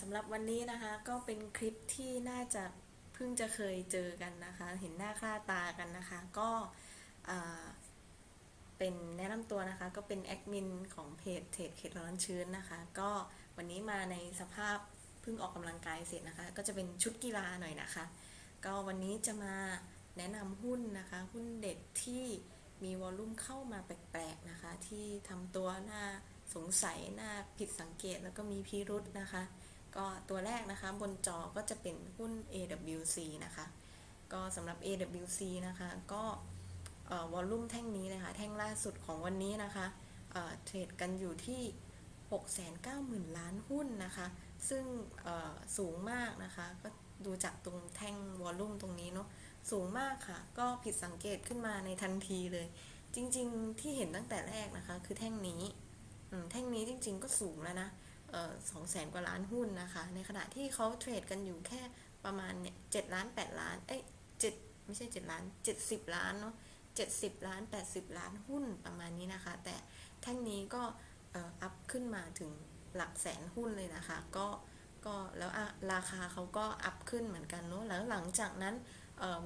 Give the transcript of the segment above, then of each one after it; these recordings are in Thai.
สำหรับวันนี้นะคะก็เป็นคลิปที่น่าจะเพิ่งจะเคยเจอกันนะคะ เห็นหน้าค่าตากันนะคะ ก็เป็นแนะนำตัวนะคะ ก็เป็นแอดมินของเพจเทรดเขตร้อนชื้นนะคะ ก็วันนี้มาในสภาพเพิ่งออกกำลังกายเสร็จนะคะ ก็จะเป็นชุดกีฬาหน่อยนะคะ ก็วันนี้จะมาแนะนำหุ้นนะคะ หุ้นเด็ดที่มีวอลลุ่มเข้ามาแปลกๆนะคะ ที่ทำตัวหน้าสงสัยหน้าผิดสังเกตแล้วก็มีพิรุษนะคะ ก็ตัวแรกนะคะบนจอก็จะเป็นหุ้น AWC นะคะ ก็สำหรับ AWC นะคะก็วอลลุ่มแท่งนี้เลยค่ะแท่งล่าสุดของวันนี้นะคะเทรดกันอยู่ที่ 690,000 ล้านหุ้นนะคะ ซึ่งสูงมากนะคะ ก็ดูจากตรงแท่งวอลลุ่มตรงนี้เนาะสูงมากค่ะ ก็ผิดสังเกตขึ้นมาในทันทีเลย จริง ๆ ที่เห็นตั้งแต่แรกนะคะ คือแท่งนี้แท่งนี้จริง ๆ ก็สูงแล้วนะ สองแสนกว่าล้านหุ้นนะคะ ในขณะที่เขาเทรดกันอยู่แค่ประมาณเนี่ยเจ็ดล้านแปดล้าน เอ้ยเจ็ดไม่ใช่เจ็ดล้านเจ็ดสิบล้านเนาะเจ็ดสิบล้านแปดสิบล้านหุ้นประมาณนี้นะคะ แต่แท่งนี้ก็อัพขึ้นมาถึงหลักแสนหุ้นเลยนะคะ ก็ก็แล้วราคาเขาก็อัพขึ้นเหมือนกันเนาะแล้วหลังจากนั้น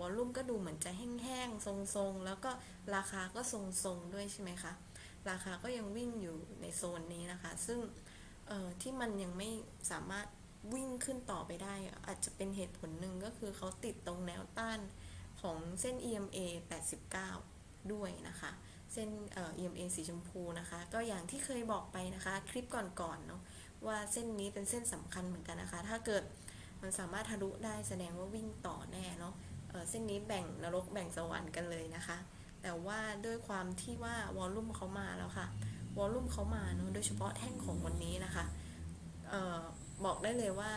วอลลุ่มก็ดูเหมือนจะแห้งๆ ทรงๆ แล้วก็ราคาก็ทรงๆ ด้วยใช่ไหมคะ ราคาก็ยังวิ่งอยู่ในโซนนี้นะคะ ซึ่ง อ่อที่มันยังไม่สามารถวิ่งขึ้นต่อไปได้ อาจจะเป็นเหตุผลหนึ่งก็คือเขาติดตรงแนวต้านของเส้น EMA 89 ด้วยนะคะ เส้นเอ่อ EMA สีชมพูนะคะ ก็อย่างที่เคยบอกไปนะคะ คลิปก่อนๆเนาะว่าเส้นนี้เป็นเส้นสำคัญเหมือนกันนะคะ ถ้าเกิดมันสามารถทะลุได้แสดงว่าวิ่งต่อแน่เนาะเเส้นนี้แบ่งนรกแบ่งสวรรค์กันเลยนะคะ แต่ว่าด้วยความที่ว่าวอลลุ่มเขามาแล้วค่ะ วอลลุ่มเขามาเนอะโดยเฉพาะแท่งของวันนี้นะคะเออบอกได้เลยว่า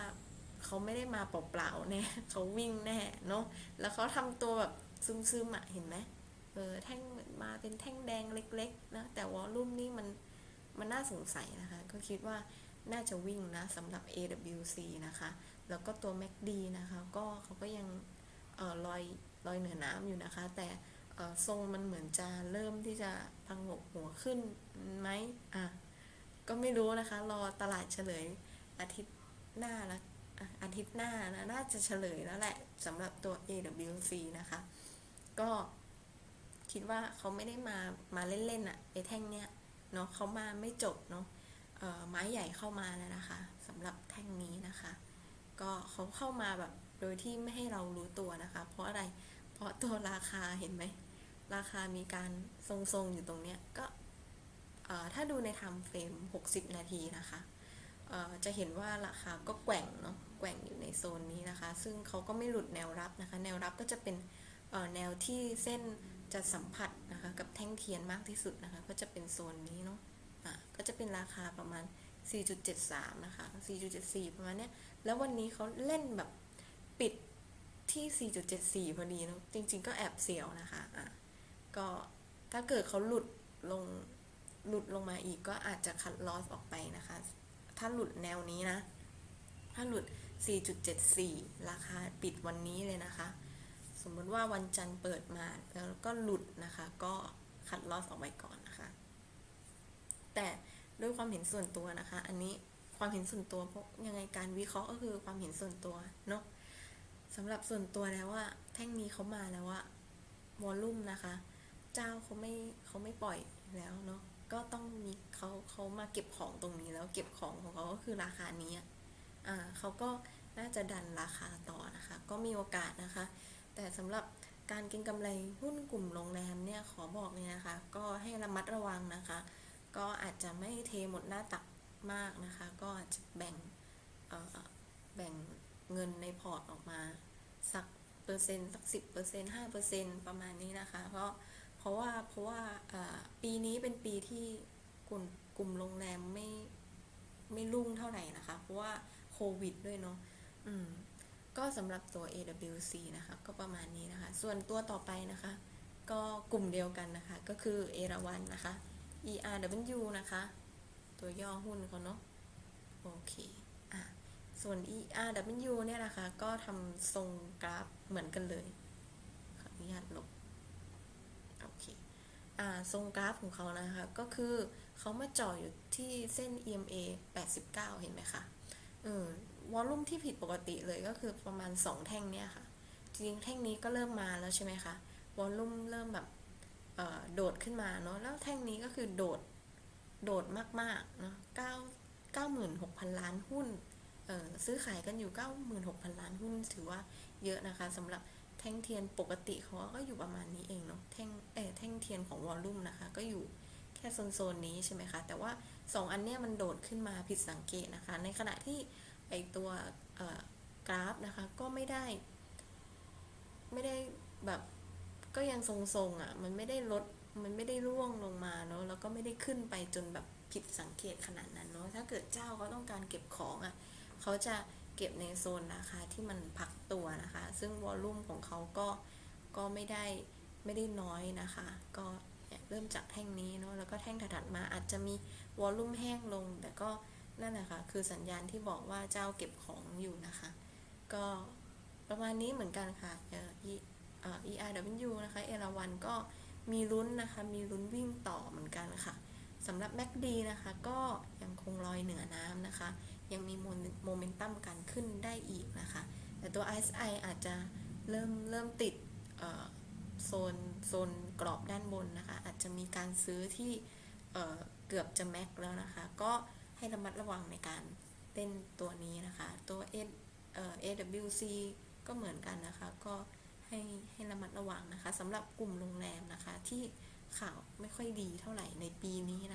เขาไม่ได้มาเปล่าๆแน่เขาวิ่งแน่เนาะแล้วเขาทำตัวแบบซึมๆอะเห็นไหมเออแท่งมาเป็นแท่งแดงเล็กๆนะแต่วอลลุ่มนี่มันมันน่าสงสัยนะคะ ก็คิดว่าน่าจะวิ่งนะสำหรับ AWC นะคะ แล้วก็ตัว MACD นะคะ ก็เขาก็ยังออลอยลอยเหนือน้ำอยู่นะคะ แต่ ทรงมันเหมือนจะเริ่มที่จะพังงกหัวขึ้นไหมอะก็ไม่รู้นะคะ รอตลาดเฉลยอาทิตย์หน้าละอาทิตย์หน้านะน่าจะเฉลยแล้วแหละสำหรับตัว AWC นะคะ ก็คิดว่าเขาไม่ได้มามาเล่นๆอะไอแท่งเนี้ยเนาะเขามาไม่จบเนาะไม้ใหญ่เข้ามาแล้วนะคะสำหรับแท่งนี้นะคะ ก็เขาเข้ามาแบบโดยที่ไม่ให้เรารู้ตัวนะคะ เพราะอะไรเพราะตัวราคาเห็นไหม ราคามีการทรงๆอยู่ตรงเนี้ยก็ถ้าดูในไทม์เฟรม 60 นาทีนะคะจะเห็นว่าราคาก็แกว่งเนาะแกว่งอยู่ในโซนนี้นะคะ ซึ่งเขาก็ไม่หลุดแนวรับนะคะ แนวรับก็จะเป็นแนวที่เส้นจะสัมผัสนะคะกับแท่งเทียนมากที่สุดนะคะ ก็จะเป็นโซนนี้เนาะะก็จะเป็นราคาประมาณ 4.73 นะคะ 4.74 ประมาณเนี้ย แล้ววันนี้เขาเล่นแบบปิดที่ 4.74 พอดีเนาะจริงๆก็แอบเสียวนะคะะ ก็ถ้าเกิดเขาหลุดลงหลุดลงมาอีกก็อาจจะคัดลอสออกไปนะคะ ถ้าหลุดแนวนี้นะ ถ้าหลุด 4.74 ราคาปิดวันนี้เลยนะคะ สมมติว่าวันจันทร์เปิดมาแล้วก็หลุดนะคะ ก็คัดลอสออกไปก่อนนะคะ แต่ด้วยความเห็นส่วนตัวนะคะ อันนี้ความเห็นส่วนตัวเพราะยังไงการวิเคราะห์ก็คือความเห็นส่วนตัวเนาะสำหรับส่วนตัวแล้วว่าแท่งนี้เขามาแล้วว่าวอลลุ่มนะคะ เจ้าเขาไม่เขาไม่ปล่อยแล้วเนาะก็ต้องมีเขาเขามาเก็บของตรงนี้แล้วเก็บของของเขาก็คือราคานี้อ่าเขาก็น่าจะดันราคาต่อนะคะ ก็มีโอกาสนะคะ แต่สำหรับการเก็งกำไรหุ้นกลุ่มโรงแรมเนี่ยขอบอกเลยนะคะ ก็ให้ระมัดระวังนะคะ ก็อาจจะไม่เทหมดหน้าตักมากนะคะ ก็อาจจะแบ่งแบ่งเงินในพอร์ตออกมาสักเปอร์เซ็นต์สักสิบเปอร์เซ็นต์ห้าเปอร์เซ็นต์ประมาณนี้นะคะเพ ราะเพราะว่าเพราะว่าปีนี้เป็นปีที่กลุ่มกลุ่มโรงแรมไม่ไม่รุ่งเท่าไหร่นะคะ เพราะว่าโควิดด้วยเนาะอืมก็สำหรับตัว AWC นะคะ ก็ประมาณนี้นะคะ ส่วนตัวต่อไปนะคะ ก็กลุ่มเดียวกันนะคะ ก็คือเอราวันนะคะ ERW นะคะ ตัวย่อหุ้นเขาเนาะโอเคอะส่วน ERW เนี่ยนะคะ ก็ทำทรงกราฟเหมือนกันเลยขออนุญาตลบ ทรงกราฟของเขานะคะ ก็คือเขามาจ่ออยู่ที่เส้น EMA 89 เห็นไหมคะเออวอลลุ่มที่ผิดปกติเลยก็คือประมาณสองแท่งเนี่ยค่ะ จริงแท่งนี้ก็เริ่มมาแล้วใช่ไหมคะ วอลลุ่มเริ่มแบบโดดขึ้นมาเนาะ แล้วแท่งนี้ก็คือโดด โดดมากๆ เนาะเก้าเก้าหมื่นหกพันล้านหุ้นซื้อขายกันอยู่เก้าหมื่นหกพันล้านหุ้นถือว่าเยอะนะคะสำหรับ ท่งเทียนปกติเขาก็อยู่ประมาณนี้เองเนาะแท่งเออแท่งเทียนของวอลลุ่มนะคะ ก็อยู่แค่โซนๆนี้ใช่ไหมคะ แต่ว่าสองอันเนี้ยมันโดดขึ้นมาผิดสังเกตนะคะ ในขณะที่ไอตัวกราฟนะคะก็ไม่ได้ ไม่ได้แบบก็ยังทรงๆอะมันไม่ได้ลดมันไม่ได้ร่วงลงมาเนาะแล้วก็ไม่ได้ขึ้นไปจนแบบผิดสังเกตขนาดนั้นเนาะถ้าเกิดเจ้าเขาต้องการเก็บของอะเขาจะ เก็บในโซนราคาที่มันพักตัวนะคะ ซึ่งวอลลุ่มของเขาก็ก็ไม่ได้ไม่ได้น้อยนะคะ ก็เริ่มจากแท่งนี้เนาะแล้วก็แท่งถัดมาอาจจะมีวอลลุ่มแห้งลง แต่ก็นั่นแหละค่ะคือสัญญาณที่บอกว่าเจ้าเก็บของอยู่นะคะ ก็ประมาณนี้เหมือนกันค่ะเออเออ ERW นะคะเอราวันก็มีลุ้นนะคะ มีลุ้นวิ่งต่อเหมือนกันค่ะสำหรับ MACD นะคะ ก็ยังคงลอยเหนือน้ำนะคะ ยังมีโมเมนตัมการขึ้นได้อีกนะคะ แต่ตัว RSI อาจจะเริ่มเริ่มติดโซนโซนกรอบด้านบนนะคะ อาจจะมีการซื้อที่เเกือบจะแม็กแล้วนะคะ ก็ให้ระมัดระวังในการเล่นตัวนี้นะคะ ตัว S เอ่อ AWC ก็เหมือนกันนะคะ ก็ให้ให้ระมัดระวังนะคะสำหรับกลุ่มโรงแรมนะคะ ที่ข่าวไม่ค่อยดีเท่าไหร่ในปีนี้นะ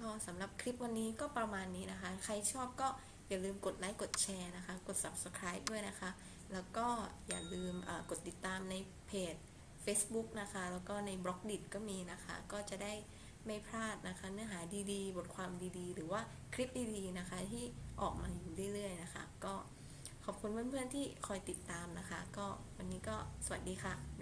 ก็สำหรับคลิปวันนี้ก็ประมาณนี้นะคะ ใครชอบก็อย่าลืมกดไลค์กดแชร์นะคะ กด subscribe ด้วยนะคะ แล้วก็อย่าลืมกดติดตามในเพจ Facebook นะคะ แล้วก็ในบล็อกดิก็มีนะคะ ก็จะได้ไม่พลาดนะคะ เนื้อหาดีๆ บทความดีๆ หรือว่าคลิปดีๆนะคะ ที่ออกมาอยู่เรื่อยๆนะคะ ก็ขอบคุณเพื่อนๆที่คอยติดตามนะคะ ก็วันนี้ก็สวัสดีค่ะ